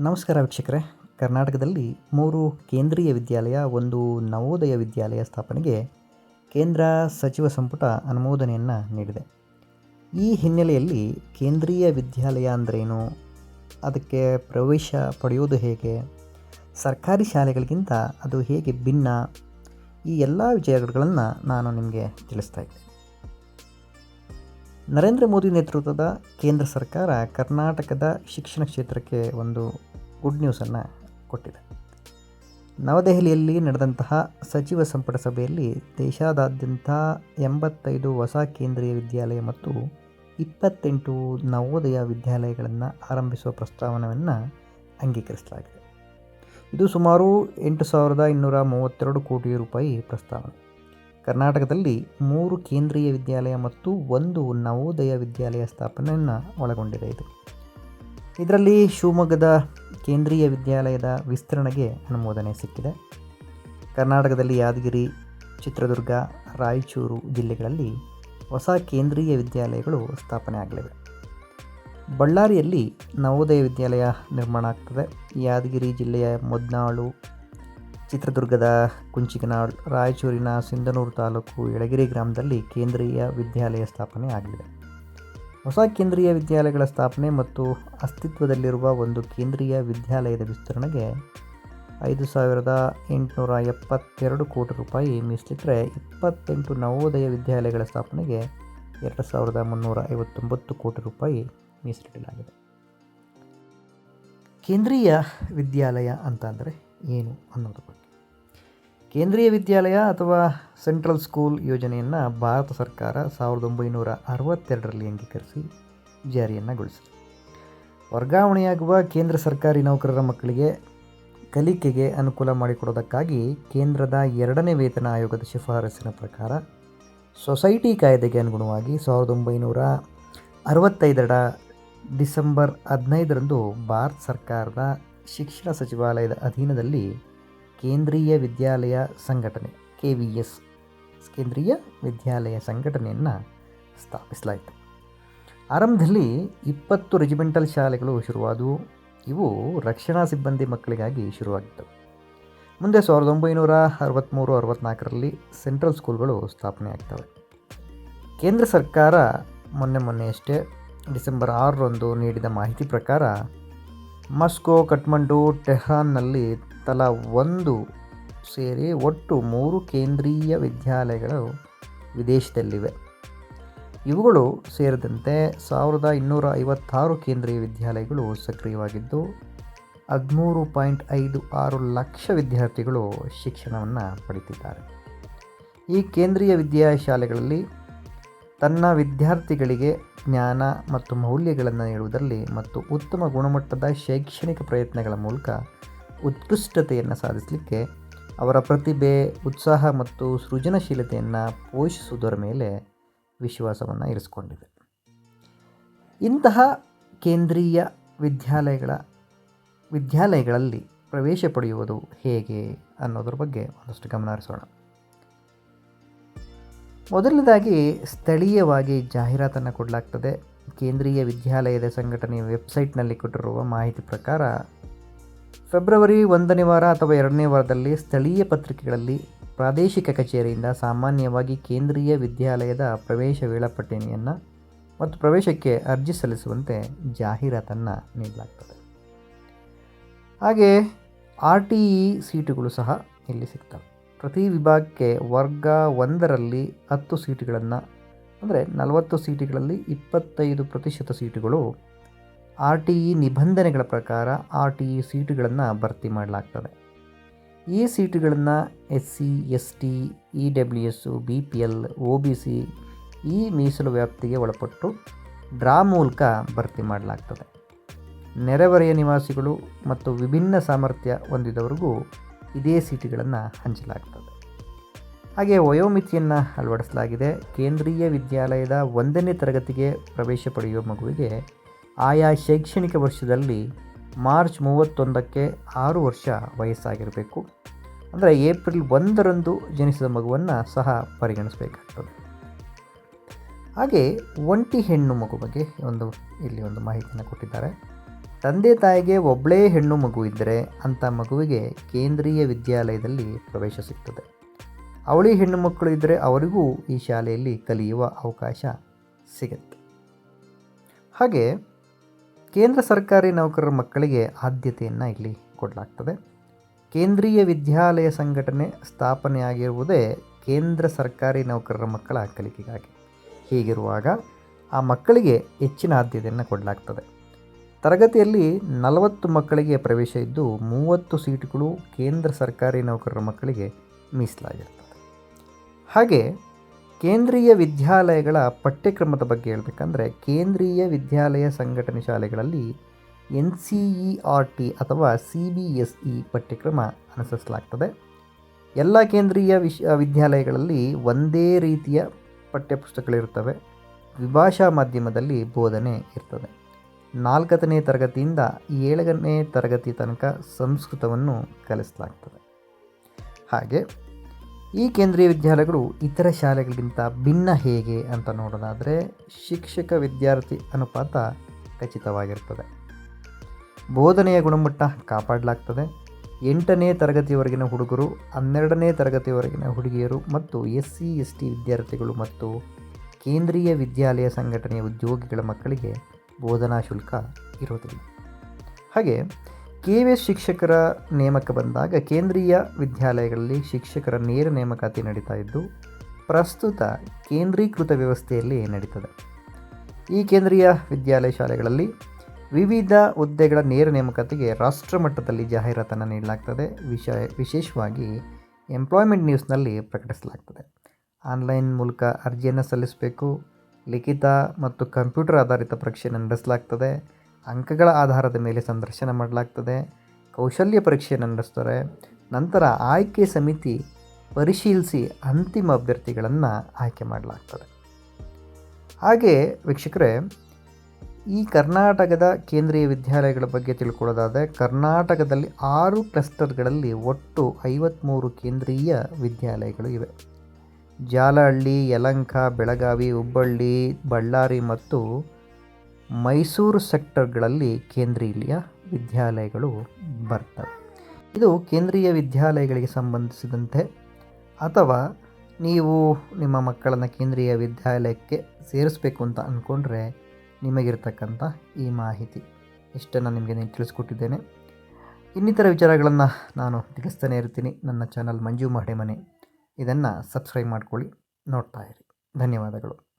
ನಮಸ್ಕಾರ ವೀಕ್ಷಕರೇ. ಕರ್ನಾಟಕದಲ್ಲಿ ಮೂರು ಕೇಂದ್ರೀಯ ವಿದ್ಯಾಲಯ, ಒಂದು ನವೋದಯ ವಿದ್ಯಾಲಯ ಸ್ಥಾಪನೆಗೆ ಕೇಂದ್ರ ಸಚಿವ ಸಂಪುಟ ಅನುಮೋದನೆಯನ್ನು ನೀಡಿದೆ. ಈ ಹಿನ್ನೆಲೆಯಲ್ಲಿ ಕೇಂದ್ರೀಯ ವಿದ್ಯಾಲಯ ಅಂದ್ರೇನು? ಅದಕ್ಕೆ ಪ್ರವೇಶ ಪಡೆಯೋದು ಹೇಗೆ? ಸರ್ಕಾರಿ ಶಾಲೆಗಳಿಗಿಂತ ಅದು ಹೇಗೆ ಭಿನ್ನ? ಈ ಎಲ್ಲ ವಿಷಯಗಳನ್ನು ನಾನು ನಿಮಗೆ ತಿಳಿಸ್ತಾ ಇದ್ದೆ. ನರೇಂದ್ರ ಮೋದಿ ನೇತೃತ್ವದ ಕೇಂದ್ರ ಸರ್ಕಾರ ಕರ್ನಾಟಕದ ಶಿಕ್ಷಣ ಕ್ಷೇತ್ರಕ್ಕೆ ಒಂದು ಗುಡ್ ನ್ಯೂಸನ್ನು ಕೊಟ್ಟಿದೆ. ನವದೆಹಲಿಯಲ್ಲಿ ನಡೆದಂತಹ ಸಚಿವ ಸಂಪುಟ ಸಭೆಯಲ್ಲಿ ದೇಶಾದಾದ್ಯಂತ ಎಂಬತ್ತೈದು ಹೊಸ ಕೇಂದ್ರೀಯ ವಿದ್ಯಾಲಯ ಮತ್ತು ಇಪ್ಪತ್ತೆಂಟು ನವೋದಯ ವಿದ್ಯಾಲಯಗಳನ್ನು ಆರಂಭಿಸುವ ಪ್ರಸ್ತಾವನೆಯನ್ನು ಅಂಗೀಕರಿಸಲಾಗಿದೆ. ಇದು ಸುಮಾರು ಎಂಟು ಸಾವಿರದ ಇನ್ನೂರ ಮೂವತ್ತೆರಡು ಕೋಟಿ ರೂಪಾಯಿ ಪ್ರಸ್ತಾವನೆ. ಕರ್ನಾಟಕದಲ್ಲಿ ಮೂರು ಕೇಂದ್ರೀಯ ವಿದ್ಯಾಲಯ ಮತ್ತು ಒಂದು ನವೋದಯ ವಿದ್ಯಾಲಯ ಸ್ಥಾಪನೆಯನ್ನು ಒಳಗೊಂಡಿದೆ ಇದು. ಇದರಲ್ಲಿ ಶಿವಮೊಗ್ಗದ ಕೇಂದ್ರೀಯ ವಿದ್ಯಾಲಯದ ವಿಸ್ತರಣೆಗೆ ಅನುಮೋದನೆ ಸಿಕ್ಕಿದೆ. ಕರ್ನಾಟಕದಲ್ಲಿ ಯಾದಗಿರಿ, ಚಿತ್ರದುರ್ಗ, ರಾಯಚೂರು ಜಿಲ್ಲೆಗಳಲ್ಲಿ ಹೊಸ ಕೇಂದ್ರೀಯ ವಿದ್ಯಾಲಯಗಳು ಸ್ಥಾಪನೆ ಆಗಲಿವೆ. ಬಳ್ಳಾರಿಯಲ್ಲಿ ನವೋದಯ ವಿದ್ಯಾಲಯ ನಿರ್ಮಾಣ ಆಗ್ತದೆ. ಯಾದಗಿರಿ ಜಿಲ್ಲೆಯ ಮೊದ್ನಾಳು ಚಿತ್ರದುರ್ಗದ ಕುಂಚಿಕನಾಳ್ ರಾಯಚೂರಿನ ಸಿಂಧನೂರು ತಾಲೂಕು ಯಳಗಿರಿ ಗ್ರಾಮದಲ್ಲಿ ಕೇಂದ್ರೀಯ ವಿದ್ಯಾಲಯ ಸ್ಥಾಪನೆ ಆಗಲಿದೆ ಹೊಸ ಕೇಂದ್ರೀಯ ವಿದ್ಯಾಲಯಗಳ ಸ್ಥಾಪನೆ ಮತ್ತು ಅಸ್ತಿತ್ವದಲ್ಲಿರುವ ಒಂದು ಕೇಂದ್ರೀಯ ವಿದ್ಯಾಲಯದ ವಿಸ್ತರಣೆಗೆ ಐದು ಸಾವಿರದ ಎಂಟುನೂರ ಎಪ್ಪತ್ತೆರಡು ಕೋಟಿ ರೂಪಾಯಿ ಮೀಸಲಿಟ್ಟರೆ ಇಪ್ಪತ್ತೆಂಟು ನವೋದಯ ವಿದ್ಯಾಲಯಗಳ ಸ್ಥಾಪನೆಗೆ ಎರಡು ಸಾವಿರದ ಮುನ್ನೂರ ಐವತ್ತೊಂಬತ್ತು ಕೋಟಿ ರೂಪಾಯಿ ಮೀಸಲಿಡಲಾಗಿದೆ. ಕೇಂದ್ರೀಯ ವಿದ್ಯಾಲಯ ಅಂತಂದರೆ ಏನು ಅನ್ನೋದು ಬಗ್ಗೆ ಕೇಂದ್ರೀಯ ವಿದ್ಯಾಲಯ ಅಥವಾ ಸೆಂಟ್ರಲ್ ಸ್ಕೂಲ್ ಯೋಜನೆಯನ್ನು ಭಾರತ ಸರ್ಕಾರ ಸಾವಿರದ ಒಂಬೈನೂರ ಅರವತ್ತೆರಡರಲ್ಲಿ ಅಂಗೀಕರಿಸಿ ಜಾರಿಯನ್ನುಗೊಳಿಸಿದೆ ವರ್ಗಾವಣೆಯಾಗುವ ಕೇಂದ್ರ ಸರ್ಕಾರಿ ನೌಕರರ ಮಕ್ಕಳಿಗೆ ಕಲಿಕೆಗೆ ಅನುಕೂಲ ಮಾಡಿಕೊಡೋದಕ್ಕಾಗಿ ಕೇಂದ್ರದ ಎರಡನೇ ವೇತನ ಆಯೋಗದ ಶಿಫಾರಸಿನ ಪ್ರಕಾರ ಸೊಸೈಟಿ ಕಾಯ್ದೆಗೆ ಅನುಗುಣವಾಗಿ ಸಾವಿರದ ಒಂಬೈನೂರ ಅರವತ್ತೈದರ ಡಿಸೆಂಬರ್ ಹದಿನೈದರಂದು ಭಾರತ ಸರ್ಕಾರದ ಶಿಕ್ಷಣ ಸಚಿವಾಲಯದ ಅಧೀನದಲ್ಲಿ ಕೇಂದ್ರೀಯ ವಿದ್ಯಾಲಯ ಸಂಘಟನೆ ಕೆ ವಿ ಎಸ್ ಕೇಂದ್ರೀಯ ವಿದ್ಯಾಲಯ ಸಂಘಟನೆಯನ್ನು ಸ್ಥಾಪಿಸಲಾಯಿತು. ಆರಂಭದಲ್ಲಿ ಇಪ್ಪತ್ತು ರೆಜಿಮೆಂಟಲ್ ಶಾಲೆಗಳು ಶುರುವಾದವು. ಇವು ರಕ್ಷಣಾ ಸಿಬ್ಬಂದಿ ಮಕ್ಕಳಿಗಾಗಿ ಶುರುವಾಗಿದ್ದವು. ಮುಂದೆ ಸಾವಿರದ ಒಂಬೈನೂರ ಅರವತ್ತ್ಮೂರು ಅರವತ್ತ್ನಾಲ್ಕರಲ್ಲಿ ಸೆಂಟ್ರಲ್ ಸ್ಕೂಲ್ಗಳು ಸ್ಥಾಪನೆ ಆಗ್ತವೆ ಕೇಂದ್ರ ಸರ್ಕಾರ ಮೊನ್ನೆ ಮೊನ್ನೆಯಷ್ಟೇ ಡಿಸೆಂಬರ್ ಆರರಂದು ನೀಡಿದ ಮಾಹಿತಿ ಪ್ರಕಾರ ಮಸ್ಕೋ, ಕಠ್ಮಂಡು, ಟೆಹ್ರಾನ್ನಲ್ಲಿ ತಲಾ ಒಂದು ಸೇರಿ ಒಟ್ಟು ಮೂರು ಕೇಂದ್ರೀಯ ವಿದ್ಯಾಲಯಗಳು ವಿದೇಶದಲ್ಲಿವೆ. ಇವುಗಳು ಸೇರಿದಂತೆ ಸಾವಿರದ ಇನ್ನೂರ ಐವತ್ತಾರು ಕೇಂದ್ರೀಯ ವಿದ್ಯಾಲಯಗಳು ಸಕ್ರಿಯವಾಗಿದ್ದು, ಹದಿಮೂರು ಪಾಯಿಂಟ್ ಐದು ಆರು ಲಕ್ಷ ವಿದ್ಯಾರ್ಥಿಗಳು ಶಿಕ್ಷಣವನ್ನು ಪಡೆದಿದ್ದಾರೆ. ಈ ಕೇಂದ್ರೀಯ ವಿದ್ಯಾಶಾಲೆಗಳಲ್ಲಿ ತನ್ನ ವಿದ್ಯಾರ್ಥಿಗಳಿಗೆ ಜ್ಞಾನ ಮತ್ತು ಮೌಲ್ಯಗಳನ್ನು ನೀಡುವುದರಲ್ಲಿ ಮತ್ತು ಉತ್ತಮ ಗುಣಮಟ್ಟದ ಶೈಕ್ಷಣಿಕ ಪ್ರಯತ್ನಗಳ ಮೂಲಕ ಉತ್ಕೃಷ್ಟತೆಯನ್ನು ಸಾಧಿಸಲಿಕ್ಕೆ ಅವರ ಪ್ರತಿಭೆ, ಉತ್ಸಾಹ ಮತ್ತು ಸೃಜನಶೀಲತೆಯನ್ನು ಪೋಷಿಸುವುದರ ಮೇಲೆ ವಿಶ್ವಾಸವನ್ನು ಇರಿಸಿಕೊಂಡಿದೆ. ಇಂತಹ ಕೇಂದ್ರೀಯ ವಿದ್ಯಾಲಯಗಳ, ವಿದ್ಯಾಲಯಗಳಲ್ಲಿ ಪ್ರವೇಶ ಪಡೆಯುವುದು ಹೇಗೆ ಅನ್ನೋದ್ರ ಬಗ್ಗೆ ಒಂದಷ್ಟು ಗಮನ ಹರಿಸೋಣ. ಮೊದಲನೇದಾಗಿ ಸ್ಥಳೀಯವಾಗಿ ಜಾಹೀರಾತನ್ನು ಕೊಡಲಾಗ್ತದೆ. ಕೇಂದ್ರೀಯ ವಿದ್ಯಾಲಯದ ಸಂಘಟನೆಯ ವೆಬ್ಸೈಟ್ನಲ್ಲಿ ಕೊಟ್ಟಿರುವ ಮಾಹಿತಿ ಪ್ರಕಾರ ಫೆಬ್ರವರಿ ಒಂದನೇ ವಾರ ಅಥವಾ ಎರಡನೇ ವಾರದಲ್ಲಿ ಸ್ಥಳೀಯ ಪತ್ರಿಕೆಗಳಲ್ಲಿ ಪ್ರಾದೇಶಿಕ ಕಚೇರಿಯಿಂದ ಸಾಮಾನ್ಯವಾಗಿ ಕೇಂದ್ರೀಯ ವಿದ್ಯಾಲಯದ ಪ್ರವೇಶ ವೇಳಾಪಟ್ಟಣಿಯನ್ನು ಮತ್ತು ಪ್ರವೇಶಕ್ಕೆ ಅರ್ಜಿ ಸಲ್ಲಿಸುವಂತೆ ಜಾಹೀರಾತನ್ನು ನೀಡಲಾಗ್ತದೆ. ಹಾಗೆ ಆರ್ ಟಿ ಇ ಸೀಟುಗಳು ಸಹ ಇಲ್ಲಿ ಸಿಗ್ತವೆ. ಪ್ರತಿ ವಿಭಾಗಕ್ಕೆ ವರ್ಗ ಒಂದರಲ್ಲಿ ಹತ್ತು ಸೀಟುಗಳನ್ನು, ಅಂದರೆ ನಲವತ್ತು ಸೀಟುಗಳಲ್ಲಿ ಇಪ್ಪತ್ತೈದು ಪ್ರತಿಶತ ಸೀಟುಗಳು ಆರ್ ಟಿ ಇ ನಿಬಂಧನೆಗಳ ಪ್ರಕಾರ ಆರ್ ಟಿ ಇ ಸೀಟುಗಳನ್ನು ಭರ್ತಿ ಮಾಡಲಾಗ್ತದೆ. ಈ ಸೀಟುಗಳನ್ನು S C S T E W S B P L, O B C, ಈ ಮೀಸಲು ವ್ಯಾಪ್ತಿಗೆ ಒಳಪಟ್ಟು ಡ್ರಾ ಮೂಲಕ ಭರ್ತಿ ಮಾಡಲಾಗ್ತದೆ. ನೆರೆಹೊರೆಯ ನಿವಾಸಿಗಳು ಮತ್ತು ವಿಭಿನ್ನ ಸಾಮರ್ಥ್ಯ ಹೊಂದಿದವರಿಗೂ ಇದೇ ಸೀಟುಗಳನ್ನು ಹಂಚಲಾಗ್ತದೆ. ಹಾಗೆ ವಯೋಮಿತಿಯನ್ನು ಅಳವಡಿಸಲಾಗಿದೆ. ಕೇಂದ್ರೀಯ ವಿದ್ಯಾಲಯದ ಒಂದನೇ ತರಗತಿಗೆ ಪ್ರವೇಶ ಪಡೆಯುವ ಮಗುವಿಗೆ ಆಯಾ ಶೈಕ್ಷಣಿಕ ವರ್ಷದಲ್ಲಿ ಮಾರ್ಚ್ ಮೂವತ್ತೊಂದಕ್ಕೆ ಆರು ವರ್ಷ ವಯಸ್ಸಾಗಿರಬೇಕು. ಅಂದರೆ ಏಪ್ರಿಲ್ ಒಂದರಂದು ಜನಿಸಿದ ಮಗುವನ್ನು ಸಹ ಪರಿಗಣಿಸಬೇಕಾಗ್ತದೆ. ಹಾಗೆ ಒಂಟಿ ಹೆಣ್ಣು ಮಗು ಬಗ್ಗೆ ಒಂದು ಇಲ್ಲಿ ಒಂದು ಮಾಹಿತಿಯನ್ನು ಕೊಟ್ಟಿದ್ದಾರೆ. ತಂದೆ ತಾಯಿಗೆ ಒಬ್ಬಳೇ ಹೆಣ್ಣು ಮಗು ಇದ್ದರೆ ಅಂಥ ಮಗುವಿಗೆ ಕೇಂದ್ರೀಯ ವಿದ್ಯಾಲಯದಲ್ಲಿ ಪ್ರವೇಶ ಸಿಗ್ತದೆ. ಅವಳಿ ಹೆಣ್ಣು ಮಕ್ಕಳು ಇದ್ದರೆ ಅವರಿಗೂ ಈ ಶಾಲೆಯಲ್ಲಿ ಕಲಿಯುವ ಅವಕಾಶ ಸಿಗುತ್ತೆ. ಹಾಗೆ ಕೇಂದ್ರ ಸರ್ಕಾರಿ ನೌಕರರ ಮಕ್ಕಳಿಗೆ ಆದ್ಯತೆಯನ್ನು ಇಲ್ಲಿ ಕೊಡಲಾಗ್ತದೆ. ಕೇಂದ್ರೀಯ ವಿದ್ಯಾಲಯ ಸಂಘಟನೆ ಸ್ಥಾಪನೆಯಾಗಿರುವುದೇ ಕೇಂದ್ರ ಸರ್ಕಾರಿ ನೌಕರರ ಮಕ್ಕಳ ಕಲಿಕೆಗಾಗಿ. ಹೀಗಿರುವಾಗ ಆ ಮಕ್ಕಳಿಗೆ ಹೆಚ್ಚಿನ ಆದ್ಯತೆಯನ್ನು ಕೊಡಲಾಗ್ತದೆ. ತರಗತಿಯಲ್ಲಿ ನಲವತ್ತು ಮಕ್ಕಳಿಗೆ ಪ್ರವೇಶ ಇದ್ದು ಮೂವತ್ತು ಸೀಟುಗಳು ಕೇಂದ್ರ ಸರ್ಕಾರಿ ನೌಕರರ ಮಕ್ಕಳಿಗೆ ಮೀಸಲಾಗಿರ್ತದೆ. ಹಾಗೆ ಕೇಂದ್ರೀಯ ವಿದ್ಯಾಲಯಗಳ ಪಠ್ಯಕ್ರಮದ ಬಗ್ಗೆ ಹೇಳಬೇಕಂದ್ರೆ ಕೇಂದ್ರೀಯ ವಿದ್ಯಾಲಯ ಸಂಘಟನೆ ಶಾಲೆಗಳಲ್ಲಿ N C E R T ಅಥವಾ ಸಿ ಬಿ ಎಸ್ ಇ ಪಠ್ಯಕ್ರಮ ಅನುಸರಿಸಲಾಗ್ತದೆ. ಎಲ್ಲ ಕೇಂದ್ರೀಯ ವಿಶ್ ವಿದ್ಯಾಲಯಗಳಲ್ಲಿ ಒಂದೇ ರೀತಿಯ ಪಠ್ಯಪುಸ್ತಕಗಳಿರ್ತವೆ ವಿಭಾಷಾ ಮಾಧ್ಯಮದಲ್ಲಿ ಬೋಧನೆ ಇರ್ತದೆ. ನಾಲ್ಕನೇ ತರಗತಿಯಿಂದ ಏಳನೇ ತರಗತಿ ತನಕ ಸಂಸ್ಕೃತವನ್ನು ಕಲಿಸಲಾಗ್ತದೆ. ಹಾಗೆ ಈ ಕೇಂದ್ರೀಯ ವಿದ್ಯಾಲಯಗಳು ಇತರ ಶಾಲೆಗಳಿಗಿಂತ ಭಿನ್ನ ಹೇಗೆ ಅಂತ ನೋಡೋದಾದರೆ ಶಿಕ್ಷಕ ವಿದ್ಯಾರ್ಥಿ ಅನುಪಾತ ಖಚಿತವಾಗಿರ್ತದೆ. ಬೋಧನೆಯ ಗುಣಮಟ್ಟ ಕಾಪಾಡಲಾಗ್ತದೆ. ಎಂಟನೇ ತರಗತಿಯವರೆಗಿನ ಹುಡುಗರು, ಹನ್ನೆರಡನೇ ತರಗತಿಯವರೆಗಿನ ಹುಡುಗಿಯರು ಮತ್ತು ಎಸ್ ಸಿ ಎಸ್ ಟಿ ವಿದ್ಯಾರ್ಥಿಗಳು ಮತ್ತು ಕೇಂದ್ರೀಯ ವಿದ್ಯಾಲಯ ಸಂಘಟನೆಯ ಉದ್ಯೋಗಿಗಳ ಮಕ್ಕಳಿಗೆ ಬೋಧನಾ ಶುಲ್ಕ ಇರೋದಿಲ್ಲ ಹಾಗೆ ಕೆ ವಿ ಎಸ್ ಶಿಕ್ಷಕರ ನೇಮಕ ಬಂದಾಗ ಕೇಂದ್ರೀಯ ವಿದ್ಯಾಲಯಗಳಲ್ಲಿ ಶಿಕ್ಷಕರ ನೇರ ನೇಮಕಾತಿ ನಡೀತಾ ಇದ್ದು, ಪ್ರಸ್ತುತ ಕೇಂದ್ರೀಕೃತ ವ್ಯವಸ್ಥೆಯಲ್ಲಿ ನಡೀತದೆ. ಈ ಕೇಂದ್ರೀಯ ವಿದ್ಯಾಲಯ ಶಾಲೆಗಳಲ್ಲಿ ವಿವಿಧ ಹುದ್ದೆಗಳ ನೇರ ನೇಮಕಾತಿಗೆ ರಾಷ್ಟ್ರ ಮಟ್ಟದಲ್ಲಿ ಜಾಹೀರಾತನ್ನು ನೀಡಲಾಗ್ತದೆ. ವಿಷ ವಿಶೇಷವಾಗಿ ಎಂಪ್ಲಾಯ್ಮೆಂಟ್ ನ್ಯೂಸ್ನಲ್ಲಿ ಪ್ರಕಟಿಸಲಾಗ್ತದೆ. ಆನ್ಲೈನ್ ಮೂಲಕ ಅರ್ಜಿಯನ್ನು ಸಲ್ಲಿಸಬೇಕು, ಲಿಖಿತ ಮತ್ತು ಕಂಪ್ಯೂಟರ್ ಆಧಾರಿತ ಪರೀಕ್ಷೆಯನ್ನು ನಡೆಸಲಾಗ್ತದೆ. ಅಂಕಗಳ ಆಧಾರದ ಮೇಲೆ ಸಂದರ್ಶನ ಮಾಡಲಾಗ್ತದೆ. ಕೌಶಲ್ಯ ಪರೀಕ್ಷೆಯನ್ನು ನಡೆಸ್ತಾರೆ. ನಂತರ ಆಯ್ಕೆ ಸಮಿತಿ ಪರಿಶೀಲಿಸಿ ಅಂತಿಮ ಅಭ್ಯರ್ಥಿಗಳನ್ನು ಆಯ್ಕೆ ಮಾಡಲಾಗ್ತದೆ. ಹಾಗೆ ವೀಕ್ಷಕರೇ, ಈ ಕರ್ನಾಟಕದ ಕೇಂದ್ರೀಯ ವಿದ್ಯಾಲಯಗಳ ಬಗ್ಗೆ ತಿಳ್ಕೊಳ್ಳೋದಾದರೆ, ಕರ್ನಾಟಕದಲ್ಲಿ ಆರು ಕ್ಲಸ್ಟರ್ಗಳಲ್ಲಿ ಒಟ್ಟು ಐವತ್ತ್ಮೂರು ಕೇಂದ್ರೀಯ ವಿದ್ಯಾಲಯಗಳು ಇವೆ. ಜಾಲಹಳ್ಳಿ, ಯಲಂಕ, ಬೆಳಗಾವಿ, ಹುಬ್ಬಳ್ಳಿ, ಬಳ್ಳಾರಿ ಮತ್ತು ಮೈಸೂರು ಸೆಕ್ಟರ್ಗಳಲ್ಲಿ ಕೇಂದ್ರೀಯ ವಿದ್ಯಾಲಯಗಳು ಬರ್ತವೆ. ಇದು ಕೇಂದ್ರೀಯ ವಿದ್ಯಾಲಯಗಳಿಗೆ ಸಂಬಂಧಿಸಿದಂತೆ ಅಥವಾ ನೀವು ನಿಮ್ಮ ಮಕ್ಕಳನ್ನು ಕೇಂದ್ರೀಯ ವಿದ್ಯಾಲಯಕ್ಕೆ ಸೇರಿಸಬೇಕು ಅಂತ ಅಂದ್ಕೊಂಡ್ರೆ ನಿಮಗಿರ್ತಕ್ಕಂಥ ಈ ಮಾಹಿತಿ ಇಷ್ಟನ್ನು ನಿಮಗೆ ನಾನು ತಿಳಿಸ್ಕೊಟ್ಟಿದ್ದೇನೆ. ಇನ್ನಿತರ ವಿಚಾರಗಳನ್ನು ನಾನು ತಿಳಿಸ್ತಾನೆ ಇರ್ತೀನಿ. ನನ್ನ ಚಾನಲ್ ಮಂಜು ಮಹಡೆ ಮನೆ. ಇದನ್ನು ಸಬ್ಸ್ಕ್ರೈಬ್ ಮಾಡ್ಕೊಳ್ಳಿ. ನೋಡ್ತಾ ಇರಿ. ಧನ್ಯವಾದಗಳು.